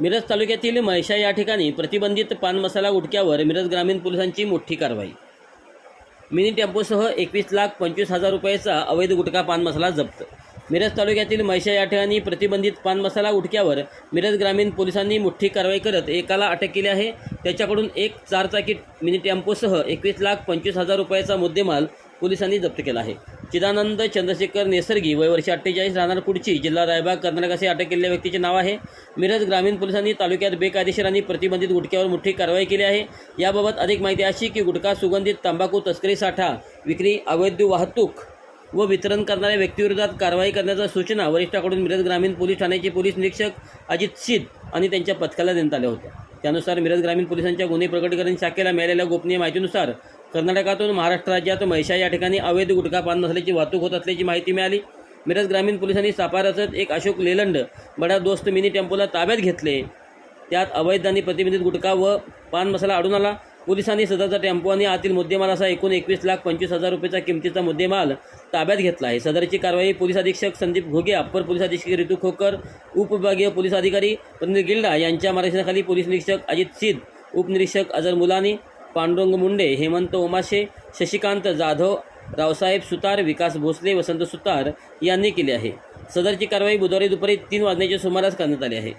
मिरज तालुक्यातील महिषा या ठिकाणी प्रतिबंधित पान मसाला उटक्यावर मिरज ग्रामीण पोलिसांची मोठी कारवाई. मिनी टेम्पोसह एकवीस लाख पंचवीस हजार रुपयाचा अवैध गुटखा पान मसाला जप्त. मिरज तालुक्यातील महिषा या ठिकाणी प्रतिबंधित पान मसाला उटक्यावर मिरज ग्रामीण पोलिसांनी मोठी कारवाई करत एकाला अटक केली आहे. त्याच्याकडून एक चारचाकी मिनी टेम्पोसह एकवीस लाख पंचवीस हजार रुपयाचा मुद्देमाल पोलिसांनी जप्त केला आहे. चिदानंद चंद्रशेखर नेसर्गी वय वर्ष अठ्ठेचाळीस राहणार पुढची. जिल्हा रायबाग कर्नाटक असे अटक केलेल्या व्यक्तीचे नाव आहे. मिरज ग्रामीण पोलिसांनी तालुक्यात बेकायदेशीर आणि प्रतिबंधित गुटख्यावर मोठी कारवाई केली आहे. याबाबत अधिक माहिती अशी की गुटखा सुगंधित तंबाखू तस्करी साठा विक्री अवैध वाहतूक व वितरण करणाऱ्या व्यक्तीविरोधात कारवाई करण्याच्या सूचना वरिष्ठाकडून मिरज ग्रामीण पोलीस ठाण्याचे पोलीस निरीक्षक अजित सिद आणि त्यांच्या पथकाला देण्यात आल्या होत्या. त्यानुसार मिरज ग्रामीण पोलिसांच्या गुन्हे प्रकटीकरण शाखेला मिळालेल्या गोपनीय माहितीनुसार कर्नाटकातून महाराष्ट्र राज्यात म्हैशा या ठिकाणी अवैध गुटखा पान मसाल्याची वाहतूक होत असल्याची माहिती मिळाली. मिरज ग्रामीण पोलिसांनी सापारासत एक अशोक लेलंड बडा दोस्त मिनी टेम्पोला ताब्यात घेतले. त्यात अवैध आणि प्रतिबंधित गुटखा व पान मसाला आढळून आला. पोलिसांनी सदरचा टेम्पो आणि आतील मुद्देमाल असा एकूण एकवीस लाख पंचवीस हजार रुपयाचा किमतीचा मुद्देमाल ताब्यात घेतला आहे. सदरची कारवाई पोलीस अधीक्षक संदीप घोगे अप्पर पोलीस अधीक्षक ऋतू खोकर उपविभागीय पोलीस अधिकारी प्रनिल गिल्डा यांच्या मार्गदर्शनाखाली पोलीस निरीक्षक अजित सिद उपनिरीक्षक अजर मुलानी पांडुरंग मुंडे हेमंत ओमाशे शशिकांत जाधव रावसाहेब सुतार विकास भोसले वसंत सुतार यांनी केली आहे. सदरची कारवाई बुधवारी दुपारी तीन वाजण्याच्या सुमारास करण्यात आली आहे.